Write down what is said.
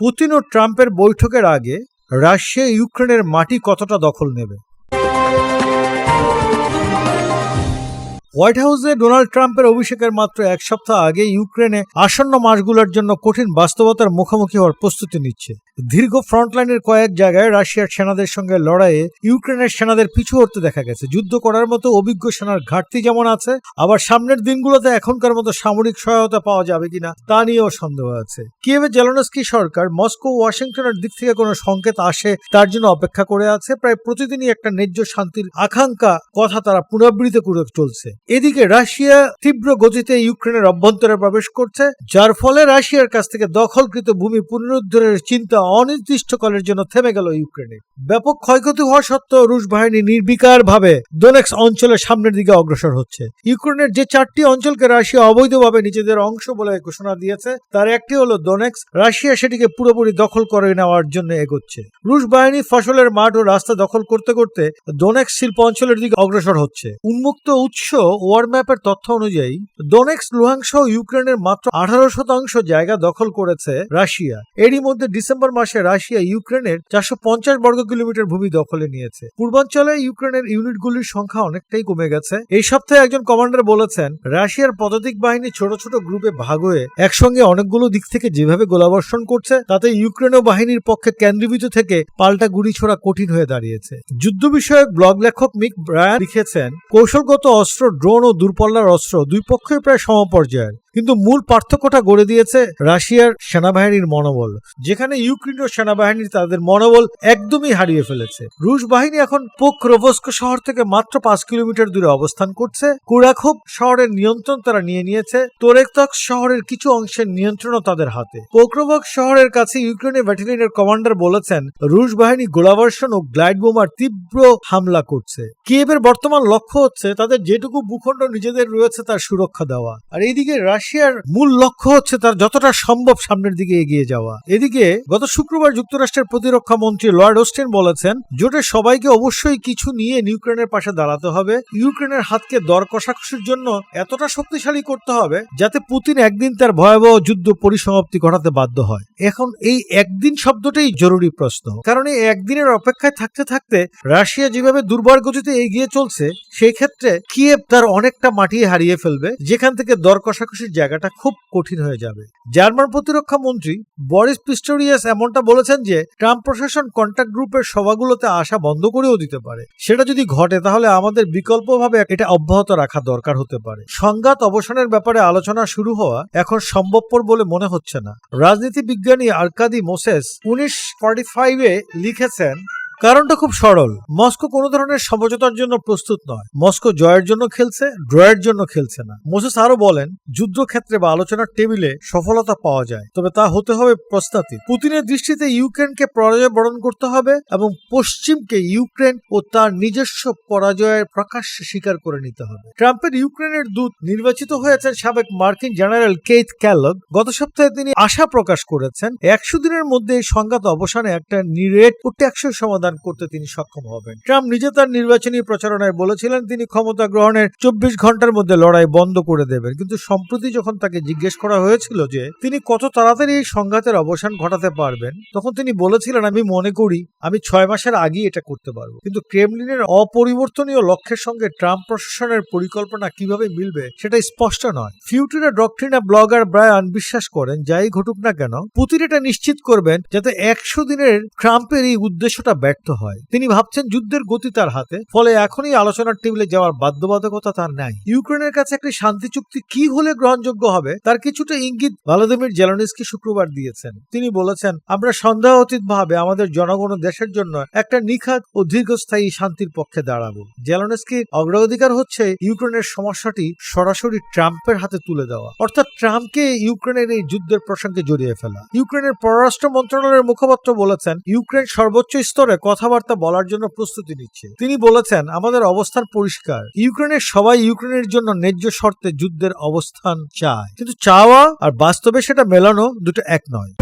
Putin ও ট্রাম্পের বৈঠকের আগে রাশিয়া ইউক্রেনের মাটি কতটা দখল নেবে? হোয়াইট হাউসে ডোনাল্ড ট্রাম্পের অভিষেকের মাত্র এক সপ্তাহ আগে ইউক্রেনে আসন্ন মাসগুলোর জন্য কঠিন বাস্তবতার মুখোমুখি হওয়ার প্রস্তুতি নিচ্ছে। দীর্ঘ ফ্রন্টলাইনের কয়েক জায়গায় রাশিয়ার সেনাদের সঙ্গে লড়াইয়ে ইউক্রেনের সেনাদের পিছু হটতে দেখা গেছে। যুদ্ধ করার মতো অভিজ্ঞ সেনার ঘাটতি যেমন আছে, আবার সামনের দিনগুলোতে এখনকার মতো সামরিক সহায়তা পাওয়া যাবে কিনা তা নিয়েও সন্দেহ আছে। কিয়েভে জেলনস্কি সরকার মস্কো ওয়াশিংটনের দিক থেকে কোনো সংকেত আসে তার জন্য অপেক্ষা করে আছে। প্রায় প্রতিদিনই একটা ন্যায্য শান্তির আকাঙ্ক্ষা কথা তারা পুনরাবৃত্তি করে চলছে। এদিকে রাশিয়া তীব্র গতিতে ইউক্রেনের অভ্যন্তরে প্রবেশ করছে, যার ফলে রাশিয়ার কাছ থেকে দখলকৃত ভূমি পুনরুদ্ধারের চিন্তা অনির্দিষ্টকালের জন্য থেমে গেল ইউক্রেনে। ব্যাপক ক্ষয়ক্ষতি হওয়া সত্ত্বেও রুশ বাহিনী নির্বিকার ভাবে দোনেক্স অঞ্চলের সামনের দিকে অগ্রসর হচ্ছে। ইউক্রেনের যে চারটি অঞ্চলকে রাশিয়া অবৈধভাবে নিজেদের অংশ বলে ঘোষণা দিয়েছে, তার একটি হলো দোনেক্স। রাশিয়া সেটিকে পুরোপুরি দখল করে নেওয়ার জন্য এগোচ্ছে। রুশ বাহিনী ফসলের মাঠ ও রাস্তা দখল করতে করতে দোনেক্স শিল্প অঞ্চলের দিকে অগ্রসর হচ্ছে। উন্মুক্ত উৎস ওয়ার ম্যাপের তথ্য অনুযায়ী, দোনেক্স লুহাংস ইউক্রেনের মাত্র আঠারো শতাংশ জায়গা দখল করেছে রাশিয়া। এরই মধ্যে ডিসেম্বর মাসে রাশিয়া ইউক্রেনের চারশো পঞ্চাশ বর্গ কিলোমিটার ভূমি দখলে নিয়েছে। পূর্বাঞ্চলে ইউক্রেনের ইউনিটগুলির সংখ্যা অনেকটাই কমে গেছে। এই সপ্তাহে একজন কমান্ডার বলেছেন, রাশিয়ার পদাতিক বাহিনী ছোট ছোট গ্রুপে ভাগ হয়ে একসঙ্গে অনেকগুলো দিক থেকে যেভাবে গোলাবর্ষণ করছে, তাতে ইউক্রেনীয় বাহিনীর পক্ষে কেন্দ্রীভূত থেকে পাল্টা গুলি ছোড়া কঠিন হয়ে দাঁড়িয়েছে। যুদ্ধ বিষয়ক ব্লগ লেখক মিক ব্রায়ান লিখেছেন, কৌশলগত অস্ত্র, ড্রোন ও দূরপল্লার অস্ত্র দুই পক্ষই প্রায় সমপর্যায়ের। কিন্তু মূল পার্থক্যটা গড়ে দিয়েছে রাশিয়ার সেনাবাহিনীর মনোবল, যেখানে ইউক্রেনীয় সেনাবাহিনী তাদের মনোবল একদমই হারিয়ে ফেলেছে। রুশ বাহিনী এখন পোক্রোভস্ক শহর থেকে মাত্র পাঁচ কিলোমিটার দূরে অবস্থান করছে। কুরাখোপ শহরের নিয়ন্ত্রণ তারা নিয়ে নিয়েছে। তোরেকতক শহরের কিছু অংশের নিয়ন্ত্রণও তাদের হাতে। পোক্রোভক শহরের কাছে ইউক্রেনের ব্যাটালিয়নের কমান্ডার বলেছেন, রুশ বাহিনী গোলাবর্ষণ ও গ্লাইড বোমার তীব্র হামলা করছে। কিয়েভের বর্তমান লক্ষ্য হচ্ছে তাদের যেটুকু ভূখণ্ড নিজেদের রয়েছে তার সুরক্ষা দেওয়া। আর এইদিকে রাশিয়ার মূল লক্ষ্য হচ্ছে তার যতটা সম্ভব সামনের দিকে এগিয়ে যাওয়া। এদিকে, গত শুক্রবার যুক্তরাষ্ট্রের প্রতিরক্ষা মন্ত্রী লর্ড ওস্টেন বলেছেন জোটের সবাইকে অবশ্যই কিছু নিয়ে ইউক্রেনের পাশে দাঁড়াতে হবে। ইউক্রেনের হাতকে দর কষাকষির জন্য এতটা শক্তিশালী করতে হবে যাতে পুতিন একদিন তার ভয়াবহ যুদ্ধ পরিসমাপ্তি ঘটাতে বাধ্য হয়। এখন এই একদিন শব্দটাই জরুরি প্রশ্ন। কারণ এই একদিনের অপেক্ষায় থাকতে থাকতে রাশিয়া যেভাবে দুর্বার গতিতে এগিয়ে চলছে, সেই ক্ষেত্রে কিয়েভ তার অনেকটা মাটি হারিয়ে ফেলবে, যেখান থেকে দর কষাকষির জায়গাটা খুব কঠিন হয়ে যাবে। জার্মান প্রতিরক্ষা মন্ত্রী বরিস পিস্টোরিয়াস এমনটা বলেছেন যে, ট্রাম্প প্রশাসন কন্ট্যাক্ট গ্রুপের সভাগুলোতে আসা বন্ধ করেও দিতে পারে। সেটা যদি ঘটে, তাহলে আমাদের বিকল্পভাবে এটা অব্যাহত রাখা দরকার হতে পারে। সংঘাত অবসানের ব্যাপারে আলোচনা শুরু হওয়া এখন সম্ভবপর বলে মনে হচ্ছে না। রাজনীতি বিজ্ঞানী আরকাদি মোসেস উনিশ ফর্টি ফাইভে লিখেছেন কারণটা খুব সরল। মস্কো কোনো ধরনের সমঝোতার জন্য প্রস্তুত নয়। মস্কো জয়ের জন্য খেলছে, ড্রয়ের জন্য খেলছে না। মোসেস আরও বলেন, যুদ্ধক্ষেত্রে বা আলোচনার টেবিলে সফলতা পাওয়া যায়। তবে তা হতে হবে প্রস্তাবিত। পুতিনের দৃষ্টিতে ইউক্রেনকে পরাজয় বরণ করতে হবে এবং পশ্চিমকে ইউক্রেন ও তার নিজস্ব পরাজয়ের প্রকাশ্যে স্বীকার করে নিতে হবে। ট্রাম্পের ইউক্রেনের দূত নির্বাচিত হয়েছেন সাবেক মার্কিন জেনারেল কেইথ ক্যালগ। গত সপ্তাহে তিনি আশা প্রকাশ করেছেন, একশো দিনের মধ্যে এই সংঘাত অবসানে একটা নিরেট ও টেকসই সমাধান করতে তিনি সক্ষম হবেন। ট্রাম্প নিজে তার নির্বাচনী প্রচারণায় বলেছিলেন তিনি ক্ষমতা গ্রহণের চব্বিশ ঘণ্টার মধ্যে লড়াই বন্ধ করে দেবেন। কিন্তু সম্প্রতি যখন তাকে জিজ্ঞেস করা হয়েছিল যে তিনি কত তাড়াতাড়ি এই সংঘাতের অবসান ঘটাতে পারবেন, তখন তিনি বলেছিলেন, আমি মনে করি আমি ছয় মাসের আগেই এটা করতে পারব। কিন্তু ক্রেমলিনের অপরিবর্তনীয় লক্ষ্যের সঙ্গে ট্রাম্প প্রশাসনের পরিকল্পনা কীভাবে মিলবে সেটা স্পষ্ট নয়। ফিউটিরা ডক্ট্রিনা ব্লগার ব্রায়ান বিশ্বাস করেন, যাই ঘটুক না কেন, পুতিন এটা নিশ্চিত করবেন যাতে একশো দিনের ট্রাম্পের এই উদ্দেশ্যটা ব্যর্থ হয়। তিনি ভাবছেন যুদ্ধের গতি তার হাতে, ফলে এখনই আলোচনার টেবিলে যাওয়ার বাধ্যবাধকতা তার নাই। ইউক্রেনের কাছে একটি শান্তি চুক্তি কি হলে গ্রহণযোগ্য হবে, তার কিছুটা ইঙ্গিত ভ্লাদিমির জেলনিসকি শুক্রবার দিয়েছেন। তিনি বলেছেন, আমরা সন্দেহাতীত ভাবে আমাদের জনগণ দেশের জন্য একটা নিখাত ও দীর্ঘস্থায়ী শান্তির পক্ষে দাঁড়াবো। জেলনেস্কির অগ্রাধিকার হচ্ছে ইউক্রেনের সমস্যাটি সরাসরি ট্রাম্পের হাতে তুলে দেওয়া। অর্থাৎ ট্রাম্পকে ইউক্রেনের এই যুদ্ধের প্রসঙ্গে জড়িয়ে ফেলা। ইউক্রেনের পররাষ্ট্র মন্ত্রণালয়ের মুখপাত্র বলেছেন, ইউক্রেন সর্বোচ্চ স্তরে কথাবার্তা বলার জন্য প্রস্তুতি নিচ্ছে। তিনি বলেছেন, আমাদের অবস্থান পরিষ্কার। ইউক্রেনের সবাই ইউক্রেনের জন্য ন্যায্য শর্তে যুদ্ধের অবস্থান চায়। কিন্তু চাওয়া আর বাস্তবে সেটা মেলানো দুটো এক নয়।